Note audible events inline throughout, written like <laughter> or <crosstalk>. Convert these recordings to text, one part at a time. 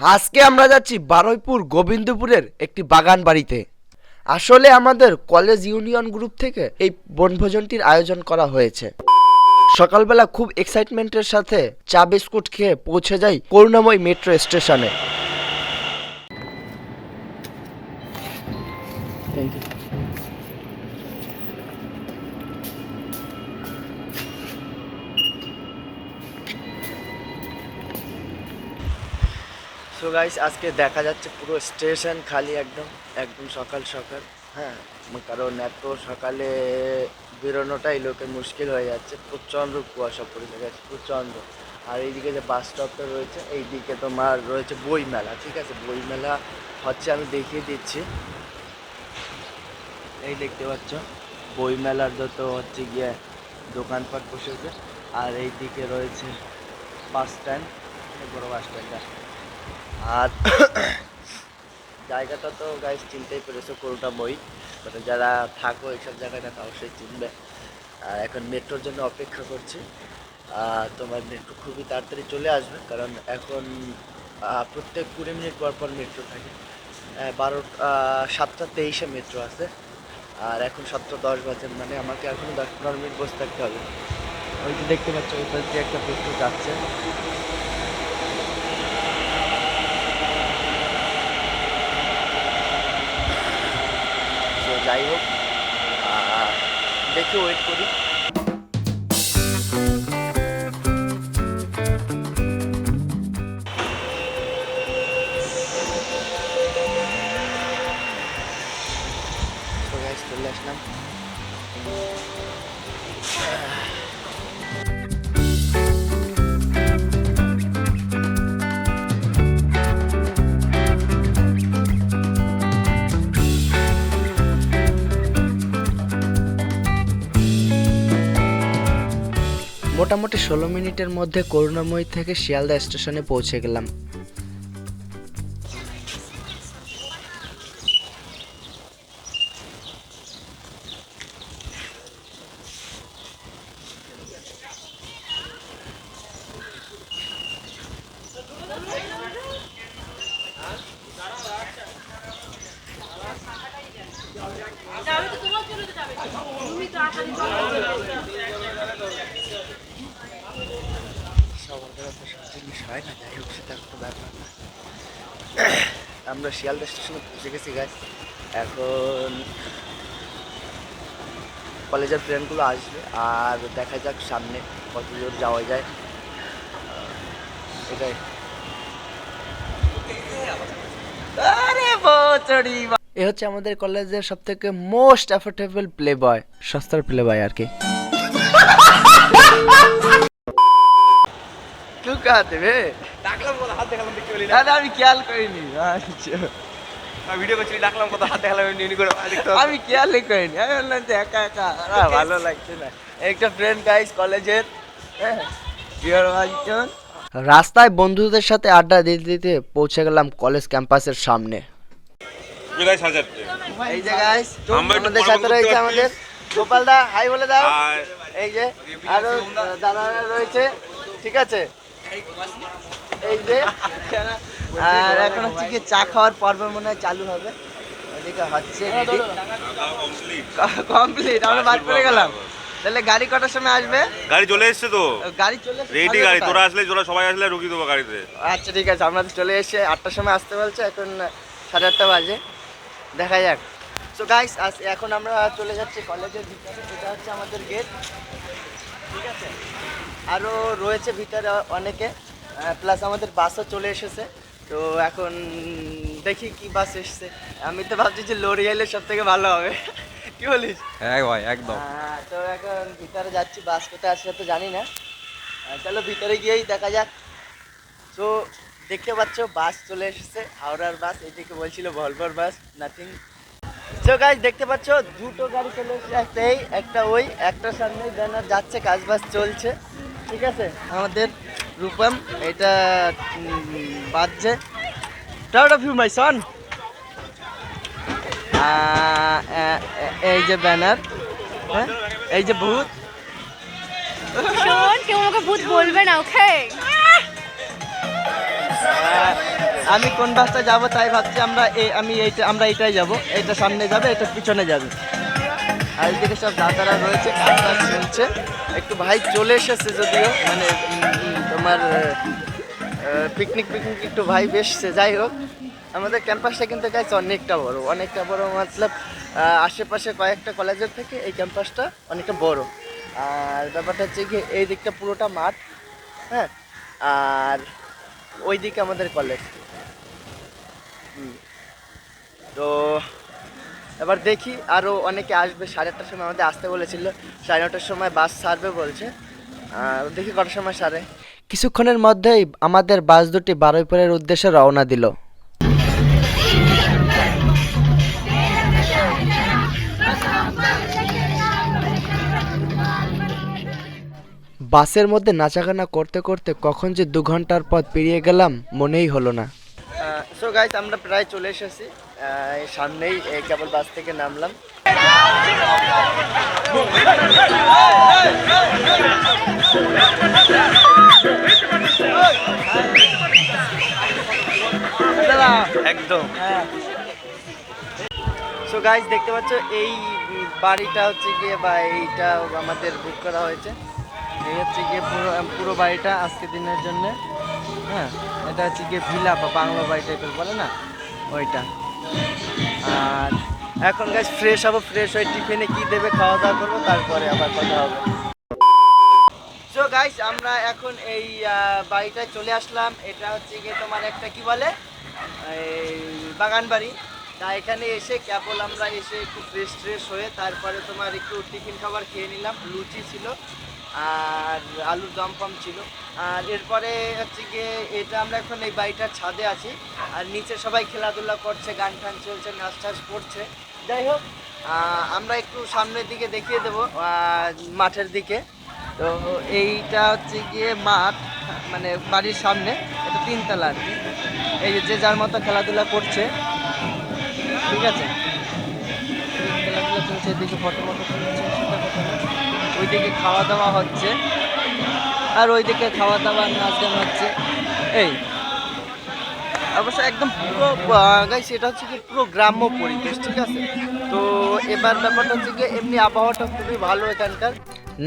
আজকে আমরা যাচ্ছি বারুইপুর গোবিন্দপুরের একটি বাগান বাড়িতে। আসলে আমাদের কলেজ ইউনিয়ন গ্রুপ থেকে এই বনভোজনটির আয়োজন করা হয়েছে। সকালবেলা খুব এক্সাইটমেন্টের সাথে চা বিস্কুট খেয়ে পৌঁছে যাই করুণাময় মেট্রো স্টেশনে। সো গাইস আজকে দেখা যাচ্ছে পুরো স্টেশন খালি একদম একদম সকাল সকাল। হ্যাঁ কারণ এত সকালে বেরোনোটাই লোকের মুশকিল হয়ে যাচ্ছে। প্রচণ্ড কুয়াশা পড়ে গেছে প্রচণ্ড। আর এইদিকে যে বাস স্টপটা রয়েছে, এইদিকে তোমার রয়েছে বই মেলা ঠিক আছে? বই মেলা হচ্ছে আমি দেখিয়ে দিচ্ছি। এই দেখতে পাচ্ছ বই মেলার যত হচ্ছে গিয়ে দোকানপাট বসেছে। আর এইদিকে রয়েছে বাস স্ট্যান্ড বড় বাস স্ট্যান্ডটা আর জায়গাটা তো গাইজ চিনতেই পেরেছ, কোনোটা বই মানে যারা থাকো এইসব জায়গায় না, অবশ্যই চিনবে। আর এখন মেট্রোর জন্য অপেক্ষা করছি। তোমার মেট্রো খুবই তাড়াতাড়ি চলে আসবে, কারণ এখন প্রত্যেক কুড়ি মিনিট পর পর মেট্রো থাকে। বারো সাতটা তেইশে মেট্রো আছে। আর এখন সাতটা দশ বাজে মানে আমাকে এখনও দশ পনেরো মিনিট বসে থাকতে হবে। ওই যে দেখতে পাচ্ছ, ওই পাশ দিয়ে একটা মেট্রো যাচ্ছে। যাই হোক দেখি ওয়েট করি। মোটামুটি ষোলো মিনিটের মধ্যে করুণাময়ী থেকে শিয়ালদা স্টেশনে পৌঁছে গেলাম যাবে তো তোমার চলে তো যাবে তুমি তাড়াতাড়ি চলো সবার দ্বারা তো সব জিনিস হয় না যাই হোক সেটা একটা ব্যাপার না আমরা শিয়ালদা স্টেশনে পৌঁছে গেছি গাছ এখন কলেজের ফ্রেন্ডগুলো আসবে, আর দেখা যাক সামনে কত দূর যাওয়া যায়। এটাই। এ হচ্ছে আমাদের কলেজের সব থেকে মোস্ট অ্যাফোর্ডেবল প্লে বয় সস্তার প্লে বয় আর কি। আমি খেয়াল করিনি। আচ্ছা। ডাকলাম খেয়ালই করিনি। আমি বললাম যে একা একা। ভালো লাগছে না। একটা ফ্রেন্ড গাইস কলেজের হ্যাঁ রাস্তায় বন্ধুদের সাথে আড্ডা দিতে দিতে পৌঁছে গেলাম কলেজ ক্যাম্পাসের সামনে। এই যে সাথে রয়েছে আমাদের গোপাল দা হাই বলে দাও। এই যে আরও দাদারা রয়েছে। ঠিক আছে? এই যে আর এখন হচ্ছে কি চা খাওয়ার পর্ব মনে হয় চালু হবে। এদিকে হচ্ছে কমপ্লিট কমপ্লিট আমরা বাদ পড়ে গেলাম। তাহলে গাড়ি কটার সময় আসবে? গাড়ি চলে এসছে তো। গাড়ি চলে রেডি গাড়ি তোরা আসলে তোরা সবাই আসলে রুকি দেবো গাড়িতে। আচ্ছা ঠিক আছে আমরা চলে এসে আটটার সময় আসতে বলছে এখন সাড়ে আটটা বাজে। দেখা যাক। সো গাইস এখন আমরা চলে যাচ্ছি কলেজের ভিতরে এটা হচ্ছে আমাদের গেট ঠিক আছে? আরও রয়েছে ভিতরে অনেকে প্লাস আমাদের বাসও চলে এসেছে। তো এখন দেখি কি বাস এসছে। আমি তো ভাবছি যে লরিয়ালের সব থেকে ভালো হবে। <laughs> কি বলিস? হ্যাঁ ভাই একদম। হ্যাঁ, তো এখন ভিতরে যাচ্ছি বাস কোথায় আসছে তো জানি না। আহ, চলো ভিতরে গিয়েই দেখা যাক। তো দেখতে পাচ্ছ বাস চলে এসেছে হাওড়ার বাস এদিকে বলছিল ভলভর বাস নাথিং তো গাইজ দেখতে পাচ্ছ দুটো গাড়ি চলে এসেছে একটা এই একটা ওই একটা সামনে ব্যানার যাচ্ছে কাজ বাস চলছে। ঠিক আছে? আমাদের রূপম এটা বাজছে। Thought of you my son এই যে ব্যানার হ্যাঁ? এই যে ভূত। শোন কেউ আমাকে ভূত বলবে না ওকে? আমি কোন বাসটা যাব তাই ভাবছি আমরা এই আমি এইটা আমরা এটাই যাব। এটা সামনে যাবে এটা পিছনে যাবে। আর এদিকে সব দাদারা রয়েছে চলছে। একটু ভাই চলে এসেছে যদিও মানে তোমার পিকনিক পিকনিক একটু ভাই বেসছে যাই হোক, আমাদের ক্যাম্পাসটা কিন্তু গাইছে অনেকটা বড়। অনেকটা বড় মতলব আশেপাশে কয়েকটা কলেজের থেকে এই ক্যাম্পাসটা অনেকটা বড়। আর ব্যাপারটা হচ্ছে কি এই দিকটা পুরোটা মাঠ হ্যাঁ? আর ওই দিকে আমাদের কলেজ তো এবার দেখি আরও অনেকে আসবে সাড়ে আটটার সময় আমাদের আসতে বলেছিল সাড়ে নটার সময় বাস ছাড়বে বলছে। দেখি কটার সময় সারে কিছুক্ষণের মধ্যেই আমাদের বাস দুটি বারুইপুরের উদ্দেশ্যে রওনা দিল। বাসের মধ্যে নাচাগানা করতে করতে কখন যে দু ঘণ্টার পথ পেরিয়ে গেলাম মনেই হলো না। সো গাইস আমরা প্রায় চলে এসেছি। সামনেই কেবল বাস থেকে নামলাম। একদম। সো গাইস দেখতে পাচ্ছ এই বাড়িটা হচ্ছে গিয়ে বা এইটা আমাদের বুক করা হয়েছে। এই হচ্ছে গিয়ে পুরো পুরো বাড়িটা আজকে দিনের জন্য। হ্যাঁ এটা হচ্ছে গিয়ে ভিলা বা বাংলা বাড়ি টাইপের বলে না? ওইটা। আর এখন গাছ ফ্রেশ হব ফ্রেশ হয়ে টিফিনে কি দেবে খাওয়া দাওয়া করব, তারপরে আবার কথা হবে। সো গাইস আমরা এখন এই বাড়িটায় চলে আসলাম। এটা হচ্ছে গিয়ে তোমার একটা কি বলে? বাগান বাড়ি। তা এখানে এসে কেবল আমরা এসে একটু ফ্রেশ ট্রেশ হয়ে তারপরে তোমার একটু টিফিন খাবার খেয়ে নিলাম। লুচি ছিল। আর আলুর দম কম ছিল। আর এরপরে হচ্ছে গিয়ে এটা আমরা এখন এই বাড়িটার ছাদে আছি। আর নিচে সবাই খেলাধুলা করছে, গান টান চলছে, নাচ টাচ করছে। যাই হোক আমরা একটু সামনের দিকে দেখিয়ে দেবো মাঠের দিকে। তো এইটা হচ্ছে গিয়ে মাঠ মানে বাড়ির সামনে, এটা তিনতলা আর কি। এই যে যার মতো খেলাধুলা করছে, ঠিক আছে? খেলাধুলা চলছে, এদিকে ফটো মটো। ওইদিকে খাওয়া দাওয়া হচ্ছে। আর ওইদিকে খাওয়া দাওয়া নাচ গান হচ্ছে। এই, অবশ্য একদম পুরো গাইস এটা হচ্ছে কি পুরো গ্রাম্য পরিবেশ, ঠিক আছে? তো এবার ব্যাপারটা হচ্ছে কি এমনি আবহাওয়াটা খুবই ভালো এখানকার।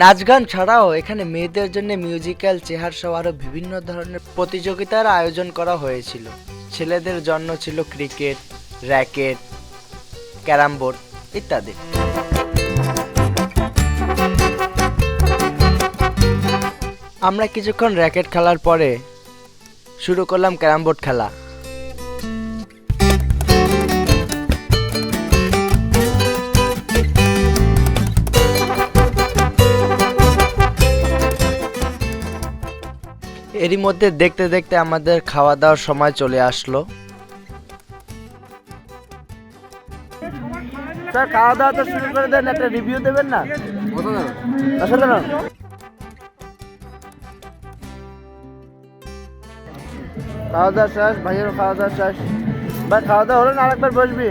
নাচ গান ছাড়াও এখানে মেয়েদের জন্য মিউজিক্যাল চেহার সহ আরও বিভিন্ন ধরনের প্রতিযোগিতার আয়োজন করা হয়েছিল। ছেলেদের জন্য ছিল ক্রিকেট র্যাকেট ক্যারাম বোর্ড ইত্যাদি। আমরা কিছুক্ষণ র্যাকেট খেলার পরে শুরু করলাম ক্যারাম বোর্ড খেলা। এরই মধ্যে দেখতে দেখতে আমাদের খাওয়া দাওয়ার সময় চলে আসলো। স্যার খাওয়া দাওয়া তো শুরু করে দেন একটা রিভিউ দেবেন না? অসাধারণ খাওয়া দাওয়া শেষ ভাইয়ের খাওয়া দাওয়া শেষ। ভাই খাওয়া দাওয়া হলো না আরেকবার বসবি?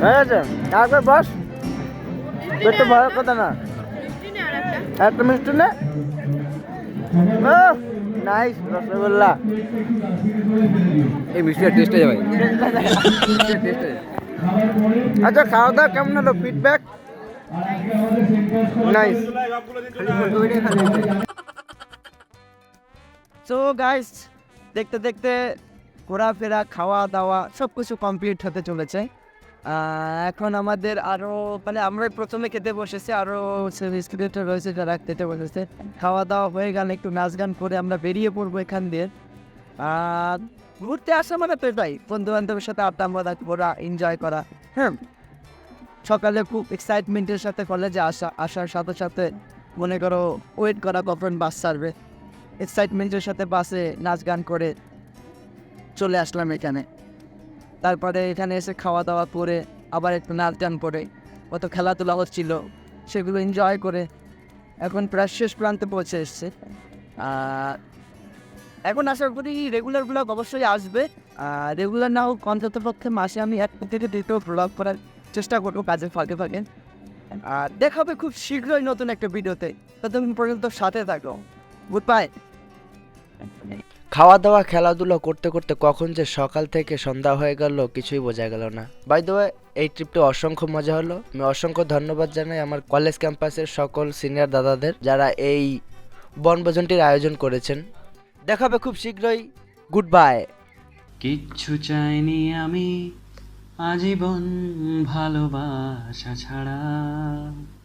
হয়ে গেছে? আরেকবার বস। পেটে ভয়ের কথা না। একটা মিষ্টি নে। নাইস রসগোল্লা। এই মিষ্টির টেস্টে যাবে। আচ্ছা খাওয়া দাওয়া কেমন হলো? ফিডব্যাক নাইস সো গাইস দেখতে দেখতে ঘোরাফেরা খাওয়া দাওয়া সব কিছু কমপ্লিট হতে চলেছে। এখন আমাদের আরও মানে আমরা প্রথমে খেতে বসেছি আরও স্টুডেন্ট রয়েছে যারা খেতে বসেছে। খাওয়া দাওয়া হয়ে গেলে একটু নাচ গান করে আমরা বেরিয়ে পড়ব এখান দিয়ে। আর ঘুরতে আসা মানে তো এটাই বন্ধু বান্ধবের সাথে আড্ডা মারা, ঘোরা এনজয় করা হ্যাঁ সকালে খুব এক্সাইটমেন্টের সাথে কলেজে আসা, আসার সাথে সাথে মনে করো ওয়েট করা, কখন বাস ছাড়বে। এক্সাইটমেন্টের সাথে বাসে নাচ গান করে চলে আসলাম এখানে। তারপরে এখানে এসে খাওয়া দাওয়া করে আবার একটু নাচ গান করে। কত খেলাধুলা হচ্ছিল, সেগুলো এনজয় করে এখন প্রায় শেষ প্রান্তে পৌঁছে এসছে। আর এখন আশা করি রেগুলার ব্লগ অবশ্যই আসবে। রেগুলার না হোক, অন্তত পক্ষে মাসে আমি এক থেকে দ্বিতীয় ব্লগ করার চেষ্টা করব কাজের ফাঁকে ফাঁকে। আর দেখা হবে খুব শীঘ্রই নতুন একটা ভিডিওতে। ততক্ষণ পর্যন্ত সাথে থাকো। গুড বাই খাওয়া দাওয়া খেলাধুলা করতে করতে কখন যে সকাল থেকে সন্ধ্যা হয়ে গেল, কিছুই বোঝা গেল না। বাই দ্য এই ট্রিপটা অসংখ্য মজা হলো। আমি অসংখ্য ধন্যবাদ জানাই আমার কলেজ ক্যাম্পাসের সকল সিনিয়র দাদাদের, যারা এই বনভোজনটির আয়োজন করেছেন। দেখা হবে খুব শীঘ্রই। গুড বাই কিচ্ছু চাইনি আমি, আজীবন ভালোবাসা ছাড়া।